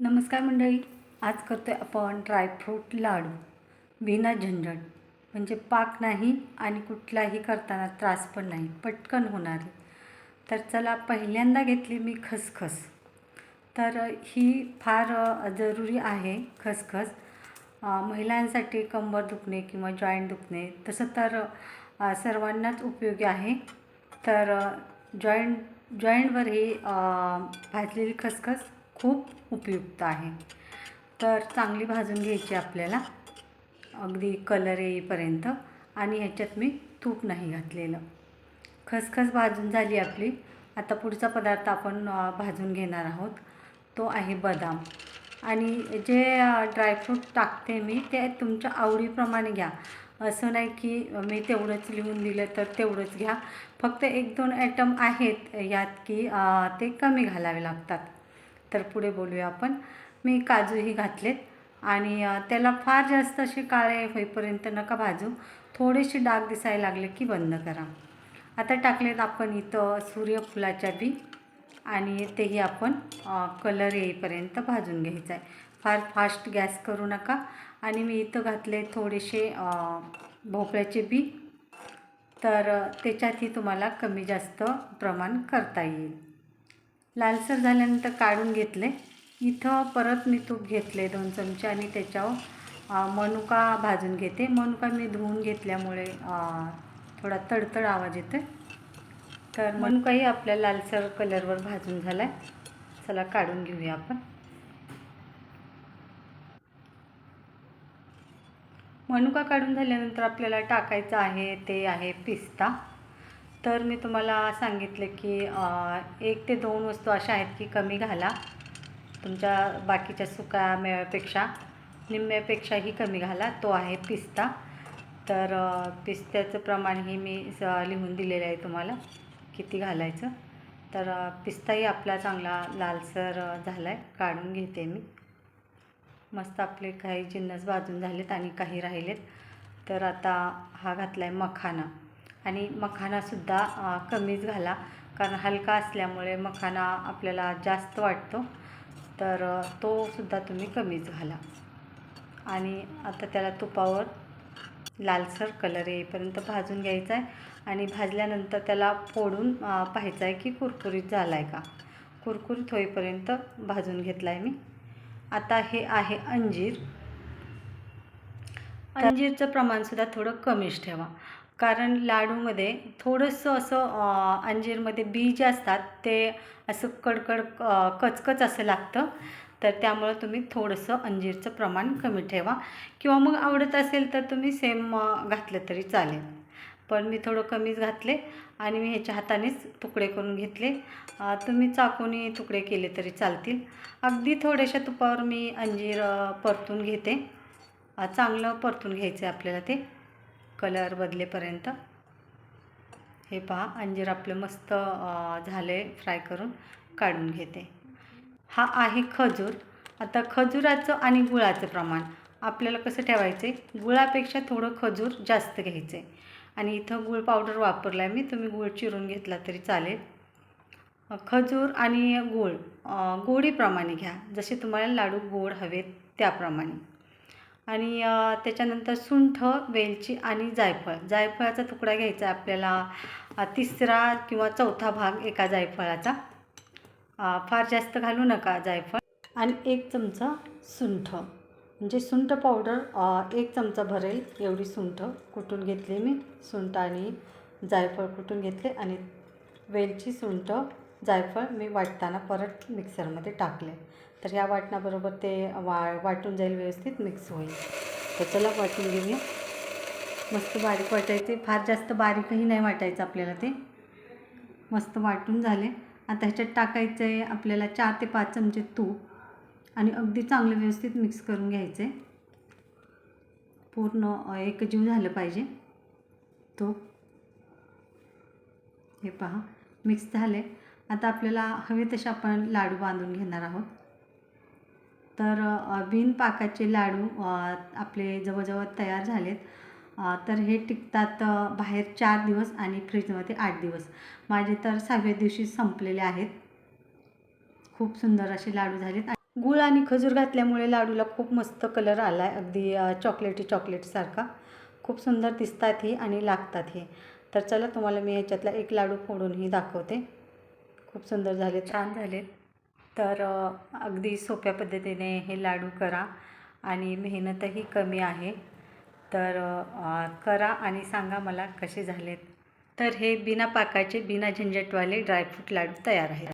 नमस्कार मंडळी आज करतो आहे आपण ड्रायफ्रूट लाडू. विना झंझट. म्हणजे पाक नाही आणि कुठलाही करताना त्रास पण नाही पटकन होणारे तर चला पहिल्यांदा घेतली मी खसखस. तर ही फार जरुरी आहे खसखस. महिलांसाठी कंबर दुखणे किंवा जॉईंट दुखणे तसं तर सर्वांनाच उपयोगी आहे. तर जॉईंट जॉईंटवर ही भाजलेली खसखस खूप उपयुक्त आहे. तर चांगली भाजून घ्यायची आपल्याला. अगदी कलर येईपर्यंत. आणि ह्याच्यात मी तूप नाही घातलेलं. खसखस भाजून झाली आपली. आता पुढचा पदार्थ आपण भाजून घेणार आहोत. तो आहे बदाम. आणि जे ड्रायफ्रूट टाकते मी ते तुमच्या आवडीप्रमाणे घ्या. असं नाही की मी तेवढंच लिहून दिलं तर तेवढंच घ्या. फक्त एक दोन ॲटम आहेत यात की ते कमी घालावे लागतात. तर पुढे बोलूया आपण. मी काजूही घातलेत. आणि त्याला फार जास्त असे काळे होईपर्यंत नका भाजू. थोडेसे डाग दिसायला लागले की बंद करा. आता टाकलेत आपण इथं सूर्यफुलाच्या बी. आणि तेही आपण कलर येईपर्यंत भाजून घ्यायचं आहे. फार फास्ट गॅस करू नका. आणि मी इथं घातले थोडेसे भोपळ्याचे बी. तर त्याच्यातही तुम्हाला कमी जास्त प्रमाण करता येईल. लालसर झाल्यानंतर काढून घेतले. इथं परत मी तूप घेतले दोन चमचे आणि त्याच्यावर मनुका भाजून घेते. मनुका मी धुवून घेतल्यामुळे थोडा तडतड आवाज येतो तर मनुकाही आपल्या लालसर कलरवर भाजून झाला आहे चला काढून घेऊया आपण. मनुका काढून झाल्यानंतर आपल्याला टाकायचं आहे ते आहे पिस्ता. तर मी तुम्हाला सांगितलं की एक ते दोन वस्तू अशा आहेत की कमी घाला. तुमच्या बाकीच्या सुका मेव्यापेक्षा निम्म्यापेक्षाही कमी घाला. तो आहे पिस्ता. तर पिस्त्याचं प्रमाणही मी स लिहून दिलेलं आहे तुम्हाला. किती घालायचं? तर पिस्ताही आपला चांगला लालसर झाला आहे काढून घेते मी. मस्त आपले काही जिन्नस भाजून झालेत आणि काही राहिलेत. तर आता हा घातला आहे मखाना. आणि मखानासुद्धा कमीच घाला. कारण हलका असल्यामुळे मखाना आपल्याला जास्त वाटतो. तर तोसुद्धा तो सुद्धा तुम्ही कमीच घाला. आणि आता त्याला तुपावर लालसर कलर येईपर्यंत भाजून घ्यायचा आहे. आणि भाजल्यानंतर त्याला फोडून पाहायचं आहे की कुरकुरीत झाला आहे का? कुरकुरीत होईपर्यंत भाजून घेतला आहे मी. आता हे आहे अंजीर. अंजीरचं प्रमाणसुद्धा थोडं कमीच ठेवा. कारण लाडूमध्ये थोडंसं असं अंजीरमध्ये बी जे असतात ते असं कडकड कचकच असं लागतं. तर त्यामुळं तुम्ही थोडंसं अंजीरचं प्रमाण कमी ठेवा. किंवा मग आवडत असेल तर तुम्ही सेम घातलं तरी चालेल. पण मी थोडं कमीच घातले आणि मी ह्याच्या हातानेच तुकडे करून घेतले. तुम्ही चाकूने तुकडे केले तरी चालतील. अगदी थोड्याशा तुपावर मी अंजीर परतून घेते. चांगलं परतून घ्यायचं आहे आपल्याला ते. कलर बदलेपर्यंत. हे पहा अंजीर आपलं मस्त झालं आहे फ्राय करून काढून घेते. हा आहे खजूर. आता खजुराचं आणि गुळाचं प्रमाण. आपल्याला कसं ठेवायचं आहे गुळापेक्षा थोडं खजूर जास्त घ्यायचं आहे आणि इथं गुळ पावडर वापरला आहे मी तुम्ही गुळ चिरून घेतला तरी चालेल. खजूर आणि गूळ गोडीप्रमाणे घ्या. जसे तुम्हाला लाडू गोड हवेत त्याप्रमाणे. आणि त्याच्यानंतर सुंठ वेलची आणि जायफळ. जायफळाचा तुकडा घ्यायचा आहे आपल्याला तिसरा किंवा चौथा भाग एका जायफळाचा. फार जास्त घालू नका जायफळ. आणि एक चमचा सुंठ. म्हणजे सुंठ पावडर एक चमचा भरेल एवढी सुंठ. कुटून घेतली मी? सुंठ आणि जायफळ कुटून घेतले? आणि वेलची सुंठ जायफळ मी वाटताना परत मिक्सरमध्ये टाकले. तर ह्या वाटणाबरोबर ते वा वाटून जाईल व्यवस्थित मिक्स होईल. तर चला वाटून घेऊया. मस्त बारीक वाटायचे. फार जास्त बारीकही नाही वाटायचं आपल्याला ते. मस्त वाटून झाले. आता ह्याच्यात टाकायचं आहे आपल्याला चार ते पाच चमचे तूप आणि अगदी चांगलं व्यवस्थित मिक्स करून घ्यायचं. आहे पूर्ण एकजीव झालं पाहिजे. तूप हे पहा. मिक्स झाले. आता आपल्याला हवे तसे आपण लाडू बांधून घेणार आहोत. तर बिनपाकाचे बिन पाकाचे लाडू आपले जवळजवळ तयार झालेत. तर हे टिकतात बाहेर चार दिवस आणि फ्रीजमध्ये आठ दिवस. माझे तर सहाव्या दिवशी संपलेले आहेत. खूप सुंदर असे लाडू झालेत. गूळ आणि खजूर घातल्यामुळे लाडूला खूप मस्त कलर आला आहे अगदी चॉकलेटी चॉकलेटसारखा खूप सुंदर दिसतात हे आणि लागतात हे. तर चला तुम्हाला मी याच्यातला एक लाडू फोडूनही दाखवते. खूप सुंदर झाले छान झाले तर अगदी सोप्या पद्धतीने हे लाडू करा आणि मेहनतही कमी आहे. तर करा आणि सांगा मला कसे झालेत. तर हे बिना पाकाचे बिना झंझटवाले ड्रायफ्रूट लाडू तयार आहेत.